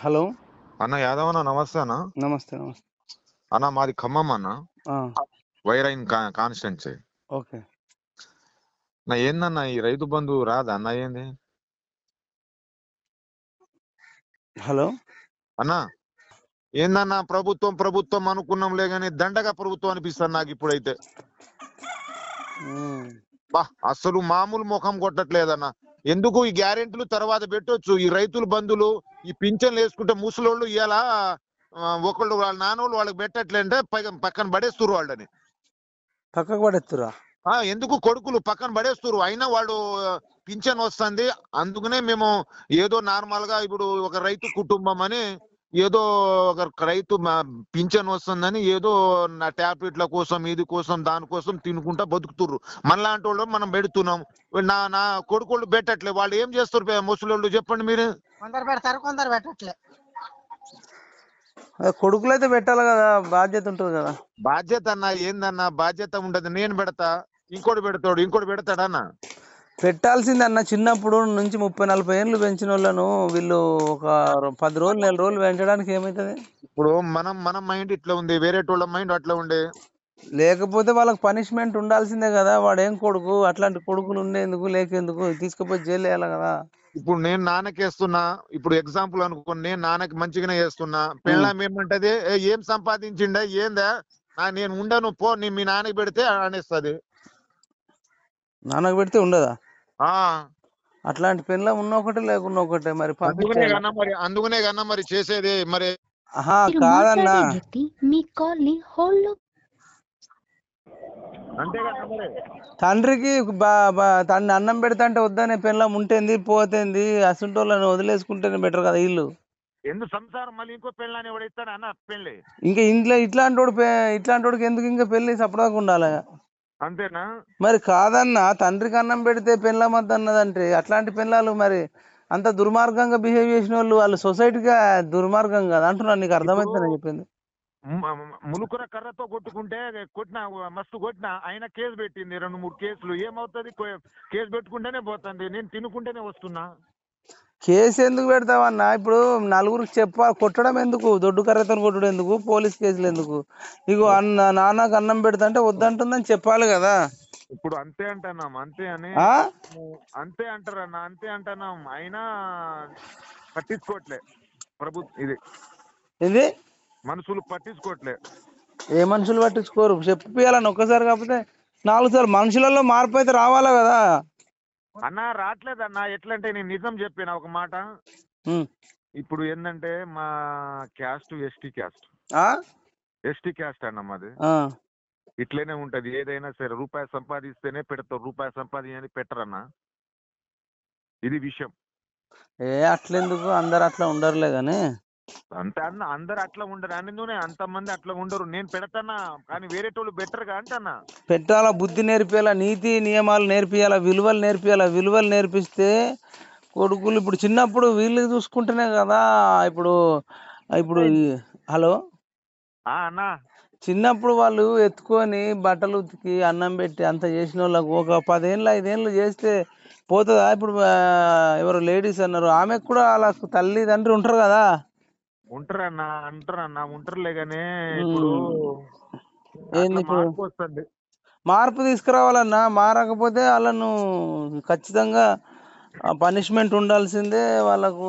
Hello. అన్న యాదవ్ అన్న నమస్తే అన్న. నమస్తే నమస్తే. అన్న మాది ఖమ్మం అన్న. వైరైన్ కాన్స్టెన్సీ. ఓకే. నా ఏందన్న ఈ రైతు బంధు రాదా అన్న ఏంది? హలో. అన్న ఏందన్న ప్రభుత్వం ప్రభుత్వం అనుకున్నాంలే గాని దండగా ప్రభుత్వం అనిపిస్తుంది నాకు ఇప్పుడైతే. బా అసలు మామూలు ముఖం కొట్టట్లేదన్న. ఎందుకు ఈ గ్యారెంటీలు తర్వాత పెట్టొచ్చు? ఈ రైతుల బంధులు ఈ పింఛన్లు వేసుకుంటే ముసలోళ్ళు ఇవాళ ఒకళ్ళు వాళ్ళ నాన్నోళ్ళు వాళ్ళకి పెట్టట్లేంటే పక్కన పడేస్తురు వాళ్ళని. పక్కకు పడేస్తురా ఆ ఎందుకు కొడుకులు పక్కన పడేస్తురు అయినా వాడు పింఛన్ వస్తుంది. అందుకనే మేము ఏదో నార్మల్గా ఇప్పుడు ఒక రైతు కుటుంబం అని ఏదో ఒక రైతు మా- పింఛన్ వస్తుందని ఏదో నా టాబ్లెట్ల కోసం ఇది కోసం దానికోసం తినుకుంటా బతుకుతుర్రు. మనలాంటి వాళ్ళు మనం పెడుతున్నాం. నా నా కొడుకోళ్ళు పెట్టట్లే. వాళ్ళు ఏం చేస్తారు ముసలోళ్ళు చెప్పండి మీరు? కొందరు పెడతారు కొందరు పెట్టట్లే. కొడుకులు అయితే పెట్టాలి కదా బాధ్యత ఉంటుంది కదా. బాధ్యత అన్న ఏందన్న? బాధ్యత ఉండదు. నేను పెడతా ఇంకోటి పెడతాడు ఇంకోటి పెడతాడన్న? పెట్టాల్సింది అన్న చిన్నప్పుడు నుంచి ముప్పై నలభై ఏళ్ళు పెంచిన వాళ్ళను వీళ్ళు ఒక పది రోజులు నెల రోజులు పెంచడానికి ఏమవుతుంది ఇప్పుడు మనం మన మైండ్ ఇట్లా ఉంది వేరేటోళ్ళ మైండ్ అట్లా ఉండే. లేకపోతే వాళ్ళకి పనిష్మెంట్ ఉండాల్సిందే కదా వాడు ఏం కొడుకు అట్లాంటి కొడుకులు ఉండేందుకు లేకేందుకు తీసుకుపోయి జైలు వేయాలి కదా. ఇప్పుడు నేను నాన్నకేస్తున్నా ఇప్పుడు ఎగ్జాంపుల్ అనుకో నేను నాన్నకి మంచిగానే చేస్తున్నా. పెళ్ళాం ఏమంటది? "ఏ, సంపాదించిండే ఏందా? నేను ఉండను పో నీ మీ నాన్నకి పెడితే అనేస్తుంది. నాన్నకు పెడితే ఉండదా? అట్లాంటి పెళ్ళ ఉన్న ఒకటే లేకున్నా ఒకటే మరి అందుకనే కన్నా మరి అందుకనే కన్నా మరి చేసేది మరి. ఆహా కాదన్నా. మీ కాల్ని హోల్డ్లో తండ్రికి బా బా తండ్రి అన్నం పెడతా అంటే వద్దనే పెళ్ళం ఉంటేంది పోతేంది అసంటోళ్ళని వదిలేసుకుంటేనే బెటర్ కదా ఇల్లు. ఎందుకు సంసారం మళ్ళీ ఇంకో పెళ్ళాన్ని ఎవడు ఇస్తాడు అన్న పెళ్ళి ఇంకా ఇంట్లో ఇట్లాంటి వాడు ఇట్లాంటి వాడికి ఎందుకు ఇంకా పెళ్ళి సపడాకు ఉండాలి అంతేనా? మరి కాదన్నా తండ్రికి అన్నం పెడితే పెళ్ళం అన్నదంటే అట్లాంటి పెళ్ళాలు మరి అంత దుర్మార్గంగా బిహేవ్ చేసిన వాళ్ళు వాళ్ళు సొసైటీగా దుర్మార్గం కదా. అంటున్నాను నీకు అర్థమవుతుందని చెప్పింది. ములుకుర కర్రతో కొట్టుకుంటే కొట్టిన మస్తు కొట్టిన ఆయన కేసు పెట్టింది రెండు మూడు కేసులు. ఏమవుతుంది? కేసు పెట్టుకుంటేనే పోతుంది. నేను తినుకుంటేనే వస్తున్నా. కేసు ఎందుకు పెడతావన్నా? ఇప్పుడు నలుగురికి చెప్పాలి కొట్టడం ఎందుకు? దొడ్డు కర్రతో కొట్టడం ఎందుకు? పోలీస్ కేసులు ఎందుకు? ఇగో అన్న నాన్నకు అన్నం పెడతా అంటే వద్దంటుందని చెప్పాలి కదా. ఇప్పుడు అంతే అంటున్నాం అంతే అని అంతే అంటారన్న అంతే అంటున్నాం. అయినా పట్టించుకోవట్లే ప్రభు ఇది. ఇది మనుషులు పట్టించుకోవట్లే ఏ మనుషులు పట్టించుకోరు? చెప్పియాలని ఒక్కసారి కాకపోతే నాలుగు సార్లు. మనుషులలో మార్పు అయితే రావాలా కదా? అన్న రావట్లేదన్న ఎట్లంటే నేను నిజం చెప్పిన ఒక మాట. ఇప్పుడు ఏంటంటే మా caste ST caste? ST caste అన్న మాది. ఇట్లనే ఉంటది. ఏదైనా సరే రూపాయి సంపాదిస్తేనే పెడతారు. రూపాయి సంపాదించని పెట్టరన్న. ఇది విషయం. ఏ అట్లెందుకు? అందరు అట్లా ఉండరులే కానీ అంతే అన్న అందరు అట్లా ఉండరు. అందులోనే అంతమంది అట్లా ఉండరు. నేను పెడతానా? కానీ వేరేటోళ్ళు బెటర్గా అంటన్నా. పెట్టాలా? బుద్ధి నేర్పియాలా? నీతి నియమాలు నేర్పియాలా? విలువలు నేర్పియాలా? విలువలు నేర్పిస్తే కొడుకులు ఇప్పుడు చిన్నప్పుడు వీళ్ళు చూసుకుంటేనే కదా ఇప్పుడు ఇప్పుడు హలో? ఆ అన్నా. చిన్నప్పుడు వాళ్ళు ఎత్తుకొని బట్టలు ఉతికి అన్నం పెట్టి అంత చేసిన వాళ్ళకు ఒక పదేళ్ళు ఐదేళ్ళు చేస్తే పోతుందా? ఇప్పుడు ఎవరు లేడీస్ అన్నారు. ఆమెకు కూడా వాళ్ళకు తల్లి తండ్రి ఉంటారు కదా. ఉంటారన్నా అంటారన్నా ఉంటారులే గానీ ఇప్పుడు ఏంది అట్లా ఇప్పుడు? మార్పు వస్తుంది మార్పు తీసుకురావాలన్నా మారకపోతే వాళ్ళను ఖచ్చితంగా పనిష్మెంట్ ఉండాల్సిందే వాళ్ళకు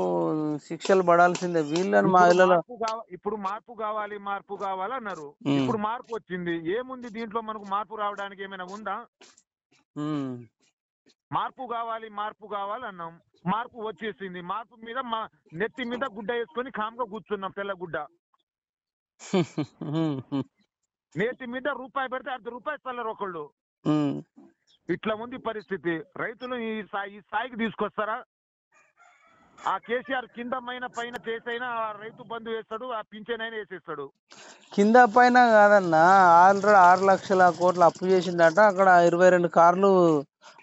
శిక్షలు పడాల్సిందే వీళ్ళని మా ఇప్పుడు ఇళ్ళలో మార్పు కావ- ఇప్పుడు మార్పు కావాలి మార్పు కావాలి అన్నారు ఉమ్. ఇప్పుడు మార్పు వచ్చింది ఏముంది దీంట్లో మనకు మార్పు రావడానికి ఏమైనా ఉందా ఉమ్. మార్పు కావాలి మార్పు కావాలి అన్నాం. మార్పు వచ్చేసింది. మార్పు మీద మా నెత్తి మీద గుడ్డ వేసుకొని కామ్గా కూర్చున్నాం తెల్ల గుడ్డ నేతి మీద రూపాయి పెడితే అర్ధ రూపాయి ఇస్తారు ఒకళ్ళు. ఇట్లా ఉంది పరిస్థితి. రైతులు ఈ స్థాయి ఈ స్థాయికి తీసుకొస్తారా? ఆ కేసీఆర్ కింద పైన పైన చేసైనా ఆ రైతు బంధు వేస్తాడు ఆ పింఛన్ అయినా వేసేస్తాడు. కింద పైన కాదన్నా ఆల్రెడీ ఆరు లక్షల కోట్లు అప్పు చేసిందట అక్కడ ఇరవై రెండు కార్లు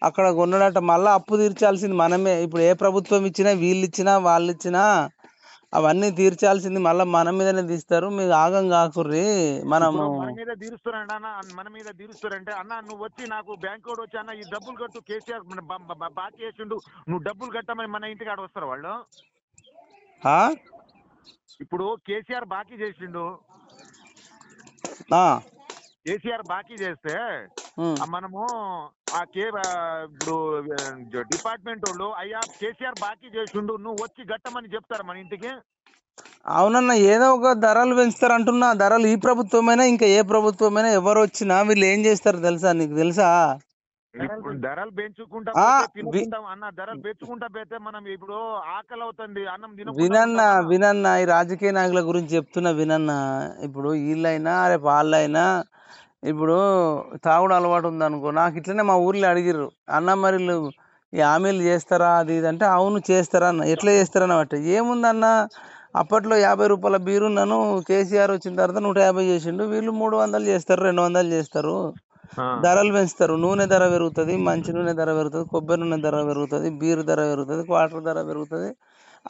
అక్కడ కొన్నాడట మళ్ళా అప్పు తీర్చాల్సింది మనమే. ఇప్పుడు ఏ ప్రభుత్వం ఇచ్చినా వీళ్ళు ఇచ్చినా వాళ్ళు ఇచ్చినా అవన్నీ తీర్చాల్సింది మళ్ళా మన మీదనే తీస్తారు. మీరు ఆగం కాకుర్రి. మనము మన మీద తీరుస్తారంట అన్న. మన మీద తీరుస్తారంటే అన్న నువ్వు వచ్చి నాకు బ్యాంక్ కూడా వచ్చి అన్న ఈ డబ్బులు కట్టు కేసీఆర్ బాకీ వేసిండు. నువ్వు డబ్బులు కట్టమని మన ఇంటికి ఆడ వస్తారు వాళ్ళు? ఆ? ఇప్పుడు కేసీఆర్ బాకీ చేసిండు. ఆ, కేసీఆర్ బాకీ చేస్తే మనము ఆ కే ఇప్పుడు డిపార్ట్మెంట్ వాళ్ళు అయ్యా కేసీఆర్ బాకీ చేసిండు నువ్వు వచ్చి గట్టమని చెప్తారు మన ఇంటికి? అవునన్న ఏదో ఒక ధరలు పెంచుతారు అంటున్నా ధరలు ఈ ప్రభుత్వమైనా ఇంకా ఏ ప్రభుత్వమైనా ఎవరు వచ్చినా వీళ్ళు ఏం చేస్తారు తెలుసా నీకు తెలుసా? ధరలు పెంచుకుంటా అన్న ధరలు పెంచుకుంటా పోతే మనం ఇప్పుడు ఆకలి అవుతుంది అన్నం వినన్న ఉంటామా? వినన్న ఈ రాజకీయ నాయకుల గురించి చెప్తున్నా వినన్న ఇప్పుడు వీళ్ళైనా రేపు వాళ్ళైనా ఇప్పుడు తాగుడు అలవాటు ఉందనుకో నాకు ఇట్లనే మా ఊర్లో అడిగిర్రు. అన్న మరి ఈ హామీలు చేస్తారా? అది ఇది అంటే అవును చేస్తారా అన్న ఎట్లా చేస్తారన్న బట్టి ఏముందన్న అప్పట్లో యాభై రూపాయల బీరు నన్ను కేసీఆర్ వచ్చిన తర్వాత నూట యాభై చేసిండు వీళ్ళు మూడు వందలు చేస్తారు రెండు వందలు చేస్తారు. ధరలు పెంచుతారు. నూనె ధర పెరుగుతుంది మంచి నూనె ధర పెరుగుతుంది కొబ్బరి నూనె ధర పెరుగుతుంది బీర్ ధర పెరుగుతుంది క్వార్టర్ ధర పెరుగుతుంది.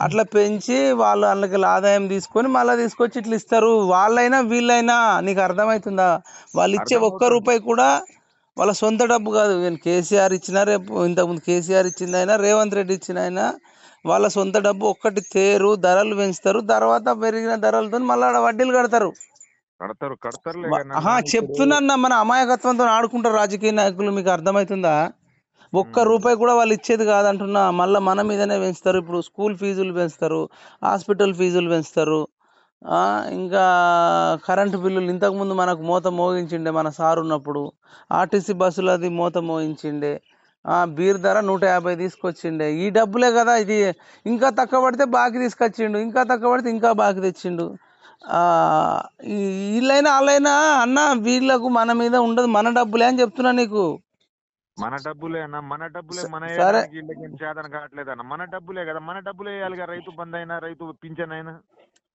అట్లా పెంచి వాళ్ళు వాళ్ళకి ఆదాయం తీసుకొని మళ్ళీ తీసుకొచ్చి ఇట్లా ఇస్తారు. వాళ్ళైనా వీళ్ళైనా నీకు అర్థమవుతుందా వాళ్ళు ఇచ్చే ఒక్క. రూపాయి కూడా వాళ్ళ సొంత డబ్బు కాదు. నేను కేసీఆర్ ఇచ్చినా రేపు ఇంతకుముందు కేసీఆర్ ఇచ్చిందైనా రేవంత్ రెడ్డి ఇచ్చినైనా వాళ్ళ సొంత డబ్బు ఒక్కటి తేరు ధరలు పెంచుతారు. తర్వాత పెరిగిన ధరలతో మళ్ళీ వడ్డీలు కడతారు. కడతారు ఇప్పుడు చెప్తున్నా మన అమాయకత్వంతో ఆడుకుంటారు రాజకీయ నాయకులు మీకు అర్థమవుతుందా ఒక్క రూపాయి కూడా వాళ్ళు ఇచ్చేది కాదంటున్నా మళ్ళీ మన మీదనే పెంచుతారు ఇప్పుడు స్కూల్ ఫీజులు పెంచుతారు హాస్పిటల్ ఫీజులు పెంచుతారు ఇంకా కరెంటు బిల్లులు. ఇంతకుముందు మనకు మోత మోగించిండే మన సార్ ఉన్నప్పుడు ఆర్టీసీ బస్సులు అది మోత మోగించిండే బీర్ ధర నూట యాభై తీసుకొచ్చిండే. ఈ డబ్బులే కదా ఇది ఇంకా తక్కువ పడితే బాకీ తీసుకొచ్చిండు ఇంకా తక్కువ పడితే ఇంకా బాకీ తెచ్చిండు. వీళ్ళైనా వాళ్ళైనా అన్న వీళ్ళకు మన మీద ఉండదు మన డబ్బులే అని చెప్తున్నా నీకు. మన డబ్బులే అన్న మన డబ్బులే మన చేతన కావట్లేదు అన్న. మన డబ్బులే కదా మన డబ్బులే వేయాలి రైతు బంధు అయినా రైతు పింఛన్ అయినా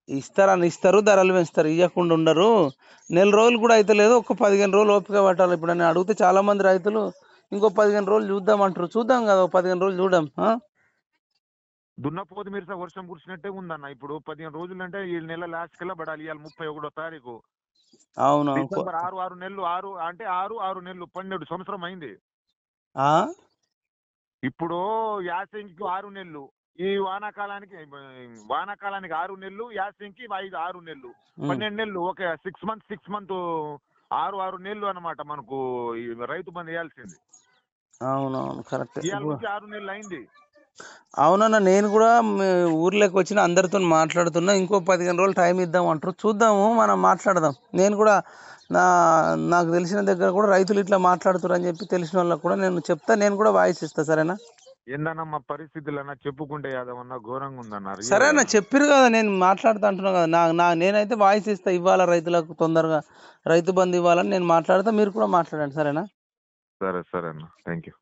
ఇస్తారని ఇస్తారు ధరలు పెంచుతారు ఇవ్వకుండా ఉండరు. నెల రోజులు కూడా అయితే లేదు ఒక పదిహేను రోజులు ఓపిక పట్టాలి. ఇప్పుడు నేను అడిగితే చాలా మంది రైతులు ఇంకో పదిహేను రోజులు చూద్దాం అంటారు చూద్దాం కదా ఒక పదిహేను రోజులు ఆ? దున్నపోతు మీరుస వర్షం కురిసినట్టే ఉందన్న. ఇప్పుడు పదిహేను రోజులు అంటే ఈ నెల లాస్ట్ కల్లా పడాలి. ఇవాళ ముప్పై ఒకటో తారీఖు. అవును. డిసెంబర్ ఆరు ఆరు నెలలు ఆరు అంటే ఆరు ఆరు నెలలు పన్నెండు సంవత్సరం అయింది? ఇప్పుడు యాసంగికి ఆరు నెలలు ఈ వానాకాలానికి వానాకాలానికి ఆరు నెలలు యాసంగికి ఐదు ఆరు నెలలు. పన్నెండు నెలలు okay. Six month six month ఆరు ఆరు నెలలు అన్నమాట మనకు రైతు బంధు వేయాల్సింది అవునవును కరెక్ట్. ఆరు నెలలు అయింది. అవునన్న నేను కూడా మీ ఊర్లోకి వచ్చిన అందరితో మాట్లాడుతున్నా. ఇంకో పదిహేను రోజులు టైం ఇద్దాం అంటారు. చూద్దాము మనం మాట్లాడదాం. నేను కూడా నా నాకు తెలిసిన దగ్గర కూడా రైతులు ఇట్లా మాట్లాడుతున్నారు అని చెప్పి తెలిసిన వాళ్ళకి కూడా నేను చెప్తా. నేను కూడా వాయిస్ ఇస్తా సరేనా? ఏందన్నా పరిస్థితులు అన్న చెప్పుకుంటే యాదవన్నా ఘోరంగా ఉందన్నారు సరే అన్న చెప్పిరు కదా నేను మాట్లాడుతా అంటున్నా కదా. నా నా నేనైతే వాయిస్ ఇస్తా ఇవ్వాలా రైతులకు తొందరగా. రైతు బంధు ఇవ్వాలని నేను మాట్లాడతా మీరు కూడా మాట్లాడండి సరేనా? సరే సరే అన్న. Thank you